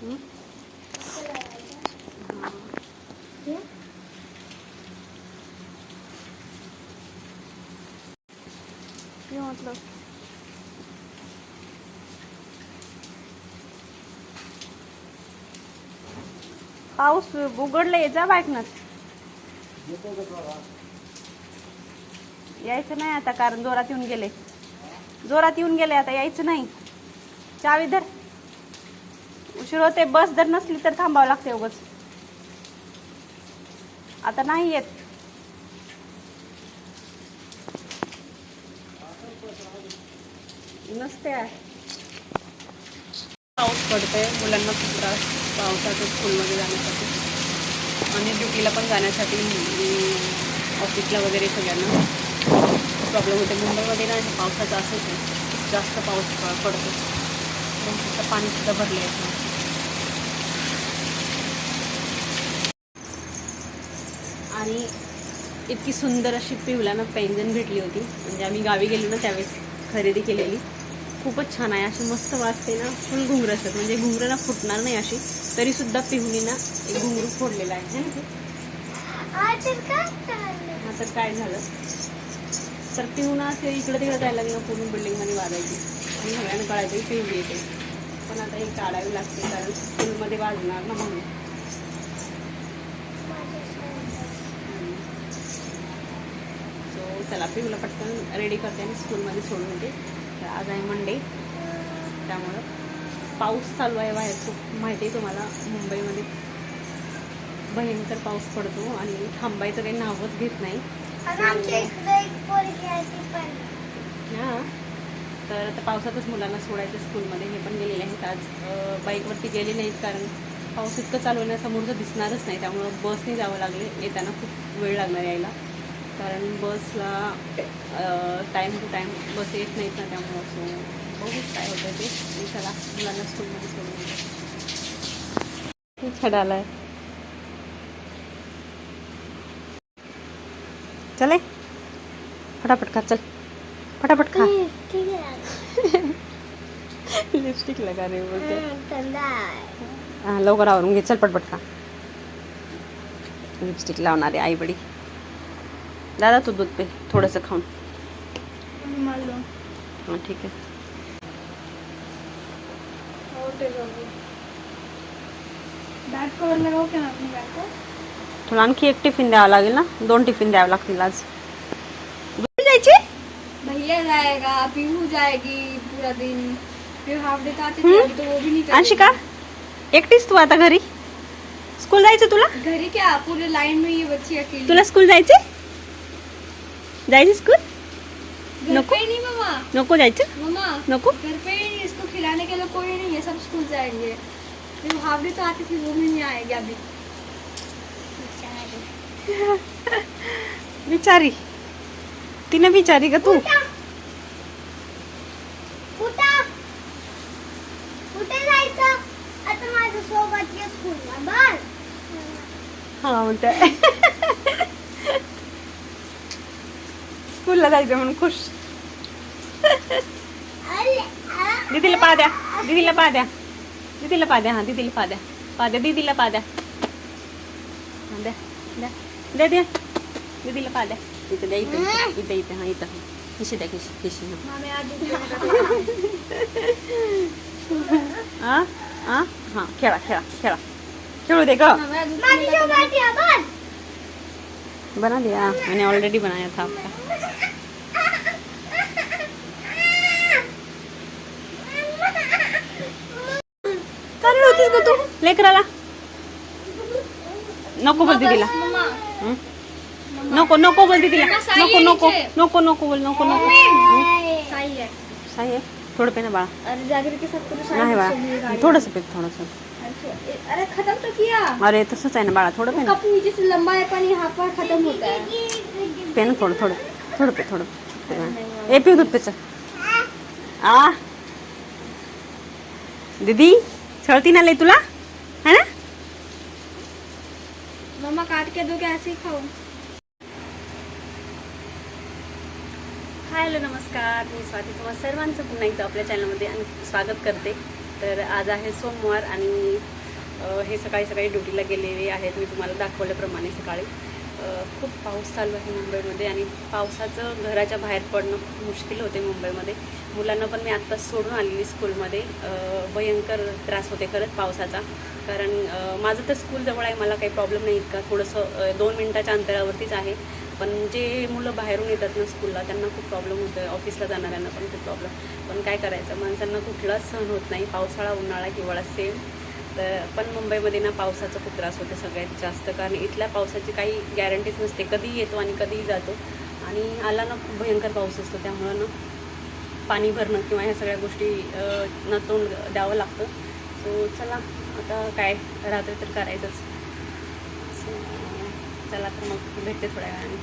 ये मतलब पाऊस उघडला यायचा बाईकनच यायचं नाही आता कारण जोरात येऊन गेले. जोरात येऊन गेले आता यायचं नाही. चावी धर. उशीर होते बस जर नसली तर थांबावं लागते उगच. आता नाही येत. नसते आहे. पाऊस पडतोय. मुलांना खूप त्रास पावसाचं स्कूलमध्ये जाण्यासाठी. आणि ड्युटीला पण जाण्यासाठी ऑफिसला वगैरे सगळ्यांना प्रॉब्लेम होते मुंबईमध्ये नाही पावसाचा असंच आहे. जास्त पाऊस प- पडतो पाणीसुद्धा भरले आहे. आणि इतकी सुंदर अशी पिवलानं पैंजण भेटली होती. म्हणजे आम्ही गावी गेलो ना त्यावेळेस खरेदी केलेली. खूपच छान आहे. अशी मस्त वाजते ना. फुल घुंगरं असतात. म्हणजे घुंगरं ना फुटणार नाही अशी. तरीसुद्धा सुद्धा ना एक घुंगरू फोडलेला आहे. ना ते? तर काय झालं? तर पिहून असे इकडं तिकडं जायला लागलं. पूर्ण बिल्डिंगमध्ये वाजायची. आणि सगळ्यांना कळायचं की येते. पण आता हे काढावी लागते कारण स्कूलमध्ये वाजणार ना म्हणून सो चला पिहूला पटकन रेडी करते आणि स्कूलमध्ये सोडून येते तर आज आहे मंडे त्यामुळं पाऊस चालू आहे बाहेर. खूप माहिती आहे तुम्हाला मुंबईमध्ये भयंकर पाऊस पडतो आणि थांबायचं काही नावच घेत नाही. हां. तर आता पावसातच मुलांना सोडायचं स्कूलमध्ये हे पण गेलेले आहेत आज. बाईकवरती गेले नाहीत कारण पाऊस इतकं चालू आहे ना समोरचं दिसणारच नाही. त्यामुळं बसने जावं लागले. येताना खूप वेळ लागणार यायला. कारण बसला टाईम टू टाईम बस येत नाहीत ना त्यामुळं. सो बघू काय होतं ते. चला मुलांना स्कूलमध्ये सोडून येते. खूप चले फटाफट खा चल. फटाफट खा. लिपस्टिक लगा रे बोलते. हा लवकर आवरून घे. चल पटपट खा. लिपस्टिक लावणारे आई बडी दादा तू दूध पे थोडंसं खाऊन. हां ठीक आहे. बॅट कवर लगाओ क्या अपनी बैग को तुला आणखी एक टिफिन द्यावा लागेल ना? दोन टिफिन द्यावे लागतील आज. जायची? भैया जाएगा पीहू जाएगी पूरा दिन. फिर हाफ डे तो वो भी नहीं। अंशिका एकटीच तू आता घरी? स्कूल जायचं तुला? घरी क्या? पूरे लाइन में ये बच्ची अकेली। तुला स्कूल जायचे जायचं स्कूल नको? नको जायचं? मामा नको? घर पे ही नहीं इसको खिलाने के लिए कोई नहीं है सब स्कूल जाएंगे फिर डे तो आती थी वो भी नहीं आएगी अभी बिचारी. तिने बिचारी का तू? हा म्हणते स्कूलला जायचं म्हणून खुश अरे आ, दीदीला पा द्या दीदीला पा द्या दीदीला पा द्या हा दीदीला पा द्या पा द्या दीदीला पा द्या हा, द्या द्या द्या द्या दीदीला पा द्या इथं द्या इथं इथं इथं इथं हा इथं हा. खिशी द्या खिशी खिशी हा मामे आज दूध देने का आ आ हा खेळा खेळा खेळा खेळू दे ग मामे आज दूध माझी देने का सोबत ये बस बना दिया। मैंने ऑलरेडी बनाया था आपका। ग तू लेकराला नको बोल दीदीला मम्मा। हं? नको नको बोल दीदीला त्यांना साई नको नको. नको नको बोल नको नको। सही है। साई आहे थोडं पे ना बाळा। नाही बाळा। थोडंसं पे थोडंसं अरे खत्म तो किया। अरे तसंच आहे ना बाळा थोडं पे ना कप नीचे से लंबा है पानी यहाँ पर खत्म होता है पे ना थोडं थोडं थोडं पे थोडं पे. ए दूध पे चल. आ. दीदी छळती ना लय तुला? है ना? मम्मा काट के दो क्या ऐसे ही खाओ हाय हॅलो नमस्कार. मी स्वाती तुम्हाला सर्वांचं पुन्हा एकदा आपल्या चॅनलमध्ये आणि स्वागत करते. तर आज आहे सोमवार आणि हे सकाळी सकाळी ड्युटीला गेलेले आहेत. मी तुम्हाला दाखवल्याप्रमाणे सकाळी. खूप पाऊस चालू आहे मुंबईमध्ये आणि पावसाचं घराच्या बाहेर पडणं खूप मुश्किल होते मुंबईमध्ये. मुलांना पण मी आत्ताच सोडून आलेली स्कूलमध्ये. भयंकर त्रास होते खरंच पावसाचा. कारण माझं तर स्कूल जवळ आहे मला काही प्रॉब्लेम नाही इतका थोडंसं दोन मिनटाच्या अंतरावरतीच आहे. पण जे मुलं बाहेरून येतात ना स्कूलला त्यांना खूप प्रॉब्लेम होतो आहे ऑफिसला जाणाऱ्यांना पण खूप प्रॉब्लेम पण काय करायचं? माणसांना कुठलाच सहन होत नाही. पावसाळा उन्हाळा हिवाळा सेम तर पण मुंबईमध्ये ना पावसाचा खूप त्रास होतो सगळ्यात जास्त. कारण इथल्या पावसाची काही गॅरंटीच नसते. कधी येतो आणि कधीही जातो. आणि आला ना खूप भयंकर पाऊस असतो. त्यामुळं ना पाणी भरणं किंवा ह्या सगळ्या गोष्टी न ना तोंड द्यावं लागतं. सो चला आता काय रात्री तर करायचंच. सो चला तर मग भेटते थोड्या वेळाने.